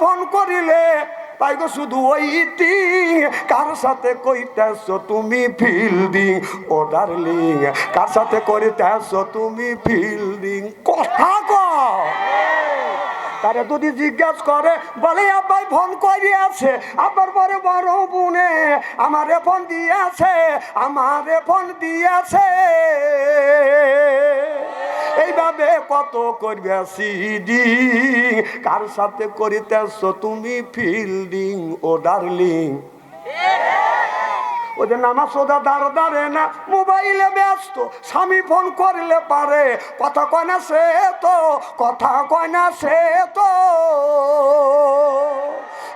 Phone করিলে, তাই গো শুধু ওইটিং। কার সাথে কইতেছ তুমি ফিল্ডিং? ও ডার্লিং, কার সাথে করিতেছ তুমি ফিল্ডিং? কথা কও। তারে যদি জিজ্ঞাসা করে, বলে, আব্বাই, ফোন করিয়াছে। আব্বার পরে বড় বোনে আমারে ফোন দিয়েছে, আমারে ফোন দিয়েছে। এইভাবে কত করবে সিডিং? কার সাথে করিতেছ তুমি ফিল্ডিং ও ডার্লিং? ওদের নামা সোদা দার দাঁড়ে না, মোবাইলে ব্যস্ত, স্বামী ফোন করলে পারে, কথা কয় না সে তো, কথা কয় না সে তো।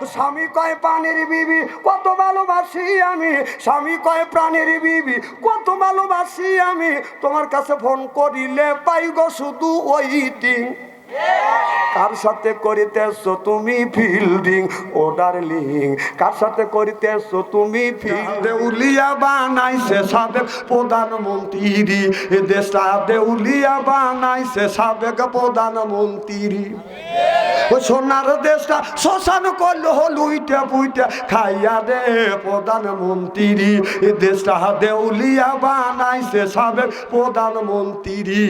স্বামী কয় পানির বিবি, কত ভালোবাসি আমি। স্বামী কয় প্রাণের বিবি, কত ভালোবাসি আমি। তোমার কাছে ফোন করিলে পাই গো শুধু ওই ওইটিং কার সাথে করিতেছ তুমি ফিল্ডিং ও ডার্লিং কার সাথে করিতেছ তুমি দেউলিয়া বানাইছে সাবেক প্রধানমন্ত্রী। এ দেশটা দেউলিয়া বানাইছে সাবেক প্রধানমন্ত্রী। ও সোনার দেশটা শ্মশান করল লুইটা পুইটা খাইয়া দে প্রধানমন্ত্রী। এ দেশটা দেউলিয়া বানাইছে সাবেক প্রধানমন্ত্রী।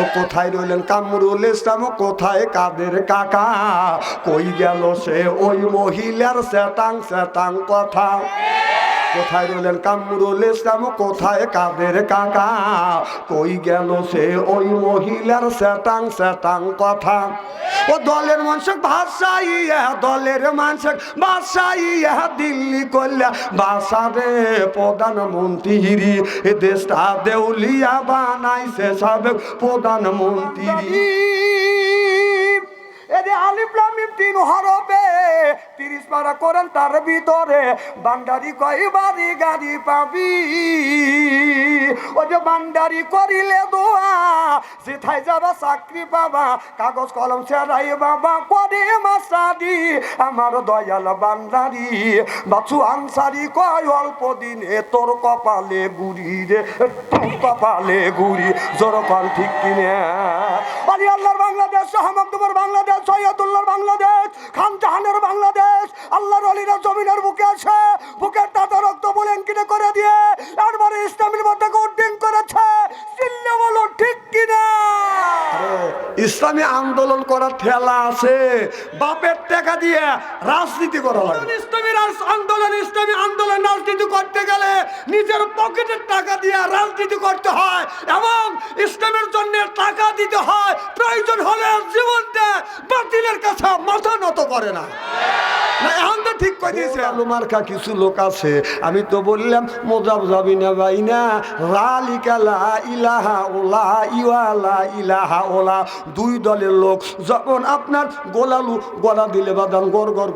ও কোথায় রইলেন? কামরুল ইসলাম কোথায় কাদের কাকা? কই গেল সে ওই মহিলার শেতাং শেতাং কথা? কোথায় রইলেন কামরুল ইসলাম? কোথায় কাদের কাকা? কই গেল সে ওই মহিলার সেতাং সেতাং কথা? ও দলের মানুষ ভাষাইয়া দলের মানুষ ভাষাইয়া দিল্লি করলে বাসারে প্রধানমন্ত্রী। এ দেশটা দেউলিয়া বানাইছে সাবেক প্রধানমন্ত্রী। আলিফলামিম তিন হরবে তিরিশ পারা করেন তার ভিতরে। বান্ডারি কয় বাড়ি গাড়ি পাবি? ও যে বান্ডারি করিলে দোয়া, সেথায় যাবা চাকরি পাবা, কাগজ কলম সেরাই বাবা করে মাসাদি আমার দয়াল বান্ডারি বাছু আনসারি কয়, অল্প দিনে তোর কপালে গুড়ি রে, তোর কপালে গুড়ি, জোর কন ঠিক কিনে। আলি বাংলাদেশ তোমার বাংলাদেশ, সৈয়দুল্লাহর বাংলাদেশ, খান জাহানের বাংলাদেশ আল্লাহর অলিরা জমিনের বুকে আছে। বুকের তাতে রক্ত বলেন কিনে করে দিয়ে একবারে ইসলামের মধ্যে উদ্দিন করেছে। চিল্লে বলো ঠিক কিনা? ইসলামী আন্দোলন করার ঠেলা আছে। বাপের টাকা দিয়ে রাজনীতি করা হয় ইসলামী আন্দোলন ইসলামী আন্দোলন রাজনীতি করতে গেলে নিজের পকেটের টাকা দিয়ে রাজনীতি করতে হয় এবং ইসলামের জন্য টাকা দিতে হয়। প্রয়োজন হলে জীবন দেয় বাতিলের কাছে মাথা নত করে না। এখন তো ঠিক কিছু লোক আছে, আমি তো বললাম না ভাই না ইলাহা ইলাহা ওলা। দুই দলের লোক যখন আপনার গলা দিলে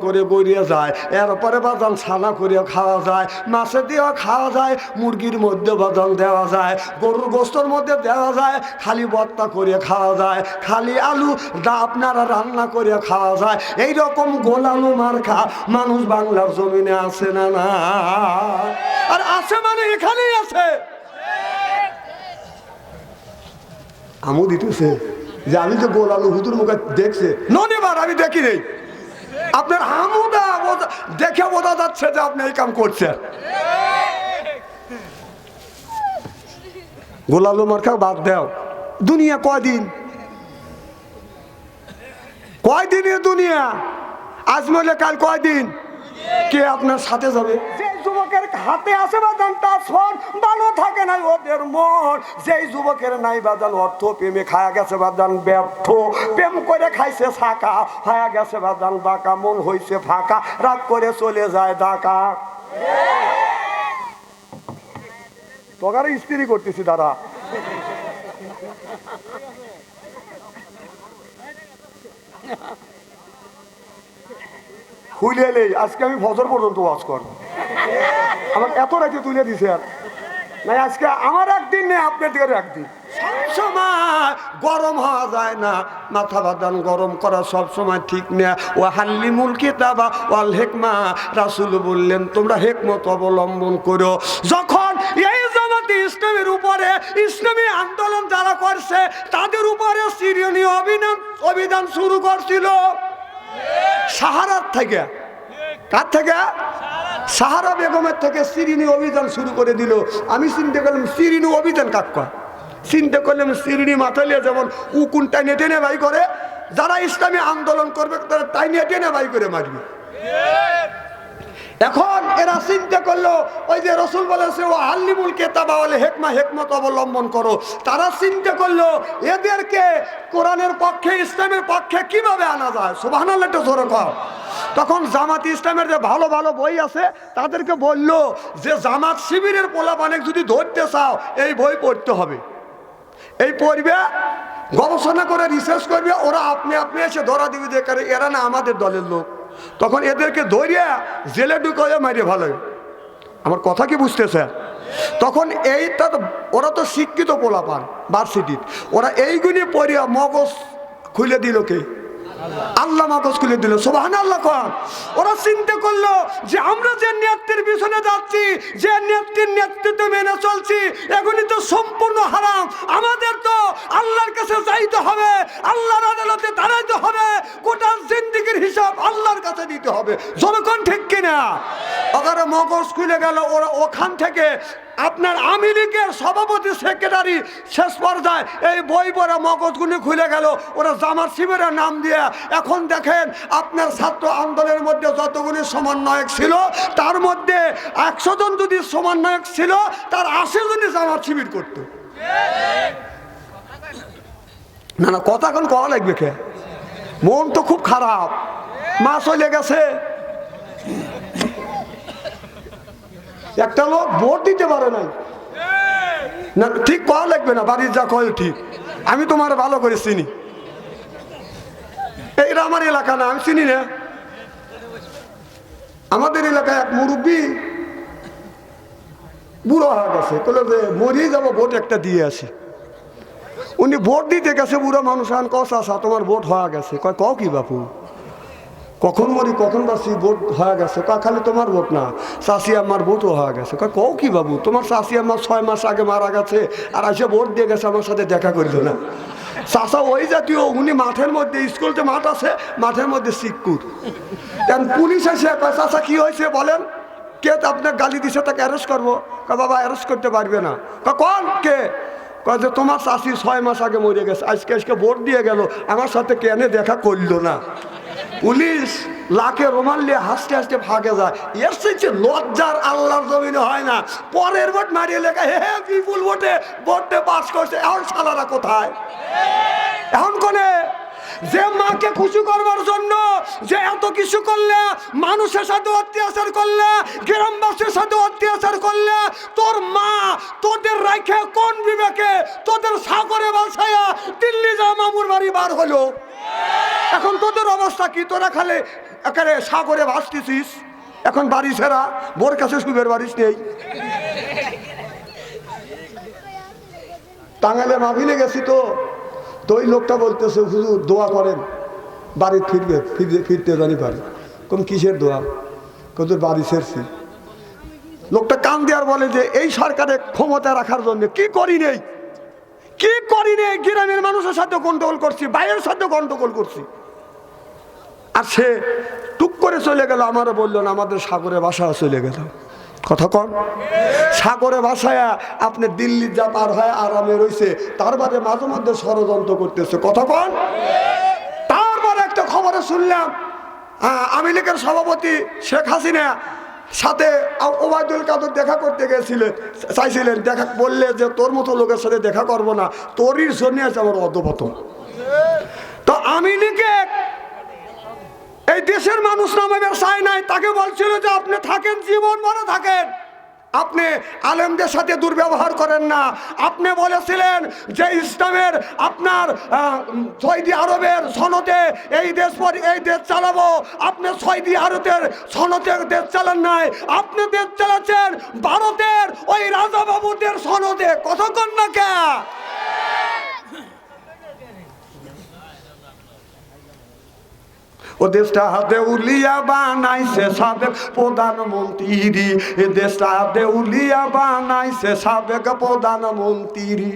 করে গড়িয়ে যায়, এরপরে বাদান ছানা করে খাওয়া যায়, মাছে দিয়েও খাওয়া যায়, মুরগির মধ্যে বাদান দেওয়া যায়, গরুর গোস্তর মধ্যে দেওয়া যায়, খালি বত্তা করে খাওয়া যায়, খালি আলু দা আপনারা রান্না করে খাওয়া যায়। এই রকম গোলালু মার্কা মানুষ বাংলার জমিনে আছে না না? আর আছে মানে এখানেই আছে। আমু দিতেছে যে আমি তো গোল আলু হুতুর মুখে দেখছে। ননিবার আমি দেখি নেই। আপনার আমুদা দেখে বোঝা যাচ্ছে যে আপনি এই কাম করছেন। গোলালু মার্কা বাদ দাও। দুনিয়া কয়দিন? কয়দিন এ দুনিয়া? আজ মনে কাল কয়দিন? কে আপনার সাথে যাবে? যে যুবকের হাতে বাদান, তার ভালো থাকে না ওদের মন। যুবকের নাই বাদান, অর্থ প্রেমে খায়া গেছে ব্যর্থ। প্রেম করে খাইছে ফাঁকা, খায়া মন হইছে ফাঁকা। করে চলে যায় স্ত্রী করতেছি দাদা হুইলে আজকে আমি ফজর পর্যন্ত ওয়াজ কর আমার এত রাতে তুলে দিছে আর। না আজকে আমার একদিন নেই, আপনার দিকে একদিন। সবসময় গরম হওয়া যায় না, মাথা গরম করা সব সময় ঠিক ও বললেন, তোমরা হেকমত অবলম্বন করো। যখন এই জামাতে ইসলামের উপরে ইসলামী আন্দোলন যারা করছে, তাদের উপরে অভিযান শুরু করছিল। সাহারার থেকে। কার থেকে? সাহারা বেগমের থেকে সিরিনি অভিযান শুরু করে দিল। আমি চিন্তা করলাম সিরিনি অভিযান কাকা চিন্তা করলাম সিরিনি মাথালিয়া যেমন উকুন নেটে নেবাই করে, যারা ইসলামী আন্দোলন করবে তারা তাই নেটে নেবাই করে মারবে। এখন এরা চিন্তা করল, ওই যে রসুল বলেছে ও আল্লিমুল কেতাবা বলে হেকমা, হেকমত অবলম্বন করো। তারা চিন্তা করল, এদেরকে কোরআনের পক্ষে, ইসলামের পক্ষে কীভাবে আনা যায়? সুবাহ জোরে কর তখন জামাত ইসলামের যে ভালো ভালো বই আছে, তাদেরকে বলল যে, জামাত শিবিরের পোলাপানেক যদি ধরতে চাও, এই বই পড়তে হবে। এই পড়বে, গবেষণা করে রিসার্চ করবে, ওরা আপনি আপনি এসে ধরা দিবে, যে এরা না আমাদের দলের লোক। তখন এদেরকে ধরিয়া জেলে ঢুকে মারিয়ে ভালো আমার কথা কি বুঝতেছে? তখন এই তার ওরা তো শিক্ষিত পোলাপান ভার্সিটির ওরা এইগুলি পড়িয়া মগজ খুলে দিল কে? আল্লাহ মগজ খুলে দিল সোবাহান আল্লাহ কন ওরা চিন্তা করল যে আমরা যে নেত্রীর পিছনে যাচ্ছি, যে নেত্রীর নেতৃত্ব মেনে চলছি, এগুলি তো সম্পূর্ণ হারাম। আমাদের তো আল্লাহর কাছে যাইতে হবে, আল্লাহর আদালতে দাঁড়াইতে হবে, গোটা জিন্দিগির হিসাব আল্লাহর কাছে দিতে হবে। জনগণ ঠিক কিনা? ওখানে মগজ খুলে গেল, ওরা ওখান থেকে আপনার আওয়ামী লীগের সভাপতি সেক্রেটারি শেষ পর্যায়ে এই বই পড়া মগজগুলি খুলে গেল। ওরা জামার শিবিরের নাম দিয়ে, এখন দেখেন আপনার ছাত্র আন্দোলনের মধ্যে যতগুলি সমন্বয়ক ছিল, তার মধ্যে একশো জন যদি সমন্বয়ক ছিল, তার আশি জনই জামার শিবির করত। না না, কথা এখন কওয়া লাগবে কে? মন তো খুব খারাপ। মা চলে গেছে। একটা লোক ভোট দিতে পারে নাই। না, ঠিক কওয়া লাগবে না, বাড়ির যা কয় ঠিক। আমি তোমার ভালো করে চিনি। এইটা আমার এলাকা না, আমি চিনি না। আমাদের এলাকায় এক মুরব্বী বুড়ো হয়ে গেছে বলে যে মরিয়ে যাব, ভোট একটা দিয়ে আসি। উনি ভোট দিতে গেছে, বুড়ো মানুষ কস আসা তোমার ভোট হওয়া গেছে। কয়, কও কি বাপু? কখন মরি, কখন বাসি ভোট হয়ে গেছে। কা খালি তোমার ভোট না চাষি আমার ভোটও হয়ে গেছে। কা কও কি বাবু, তোমার চাষি আমার ছয় মাস আগে মারা গেছে আর এসে ভোট দিয়ে গেছে, আমার সাথে দেখা করিল না। চাষা ওই জাতীয়, উনি মাঠের মধ্যে, স্কুলতে মাঠ আছে, মাঠের মধ্যে শিক্ষুর পুলিশ এসে চাষা কি হয়েছে বলেন? কে তো আপনার গালি দিছে, তাকে অ্যারেস্ট করব? বাবা অ্যারেস্ট করতে পারবে না। কয়, কোন? কে? যে, তোমার চাষি ছয় মাস আগে মরে গেছে, আজকে আজকে ভোট দিয়ে গেল, আমার সাথে কেনে দেখা করল না। পুলিশ লাখে রোমাল নিয়ে হাসতে হাসতে ভাগে যায়। এর সে লজ্জার আল্লাহর জমিনে হয় না। পরের ভোট মারিয়ে লেখা, হে বিপুল ভোটে ভোটে পাস করছে। এখন সালারা কোথায়? এখন কোনে? যে মাকে খুশি করবার জন্য যে এত কিছু করলে, মানুষের সাথে অত্যাচার করলে, গ্রামবাসীর সাথে অত্যাচার করলে, তোর মা তোদের রাখে কোন বিবেকে তোদের সাগরে বাসায়া দিল্লি যা মামুর বাড়ি বার হলো? এখন তোদের অবস্থা কি? তোরা খালে একেবারে সাগরে ভাসতেছিস। এখন বাড়ি ছেড়া, বোর কাছে সুখের বাড়িস নেই। টাঙ্গালে মাভিলে গেছি তো তো ওই লোকটা বলতেছে, হুজুর, দোয়া করেন বাড়ি ফিরবে ফিরবে, ফিরতে জানি পারে। কোন কিসের দোয়া? কত বাড়ি ছেড়ছি। লোকটা কান দেওয়ার বলে যে, এই সরকারের ক্ষমতা রাখার জন্য কি করি নেই? কি করি নেই? গ্রামের মানুষের সাথে গন্ডগোল করছি বাইরের সাথে গন্ডগোল করছি। আর সে টুক করে চলে গেল, আমারও বলল, না, আমাদের সাগরে বাসা চলে গেল। কথা কন। সাগরে ভাষায় আপনি দিল্লি যা পার হয় আরামে রয়েছে তার বাদে মাঝে মধ্যে ষড়যন্ত্র করতেছে। কথা কন। তারপর একটা খবরে শুনলাম আওয়ামী লীগের সভাপতি শেখ হাসিনা সাথে ওবায়দুল কাদের দেখা করতে গেছিলেন, চাইছিলেন, দেখা বললে যে তোর মতো লোকের সাথে দেখা করব না, তোরই জন্য আছে আমার অধপতন। তো আওয়ামী লীগের এই দেশের মানুষ নামাবে চায় নাই, তাকে বলছিল যে আপনি থাকেন, জীবন ভরে থাকেন। আপনি আলেমদের সাথে দুর্ব্যবহার করেন না। আপনি বলেছিলেন যে ইসলামের আপনার সৌদি আরবের সনদে এই দেশ এই দেশ চালাবো। আপনি সৌদি আরবের সনদে দেশ চালান নাই। আপনি দেশ চালাচ্ছেন ভারতের ওই রাজা বাবুদের সনদে। কতক্ষণ না কে? ও দেশটা হাতে উলিয়া বানাইছে সাবেক প্রধানমন্ত্রী। এ দেশটা হাতে উলিয়া বানাইছে সাবেক প্রধানমন্ত্রী।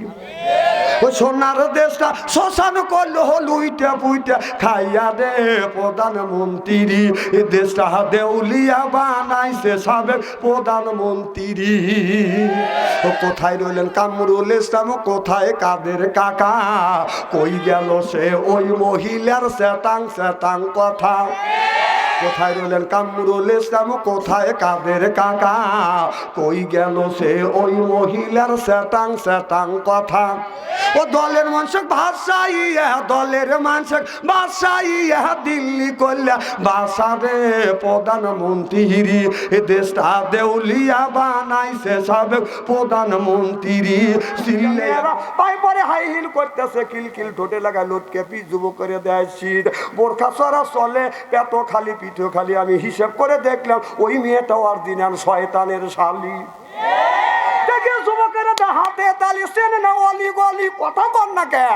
ও সোনার দেশটা শ্মশান করল হল উইটা পুইটা খাইয়া দে প্রধানমন্ত্রী। এ দেশটা দেউলিয়া বানাইছে সাবেক প্রধানমন্ত্রী। ও কোথায় রইলেন কামরুল ইসলাম? কোথায় কাদের কাকা? কই গেল সে? ওই মহিলার সেতাং সেতাং কথা 他。কোথায় রইলেন কামরুল ইসলাম? কোথায় কাদের কাকা? কই গেল সে ওই মহিলার সেতাং সেতাং কথা? ও দলের মানুষ ভাষাইয়া দলের মানুষ ভাষাইয়া দিল্লি করলে বাসারে প্রধানমন্ত্রী এ দেশটা দেউলিয়া বানাইছে সাবেক প্রধানমন্ত্রী পাই পরে হাই হিল করতেছে কিল কিল ঠোঁটে লাগা লটকে পিজুবো করে দেয় শীত বোরখা সরা চলে, পেট খালি পিঠো খালি আমি হিসেব করে দেখলাম, ওই মেয়েটাও আর অরিজিনাল শয়তানের শালি। দেখে যুবকেরা হাতে তালি সেন না, অলি গলি কথা বল না কে?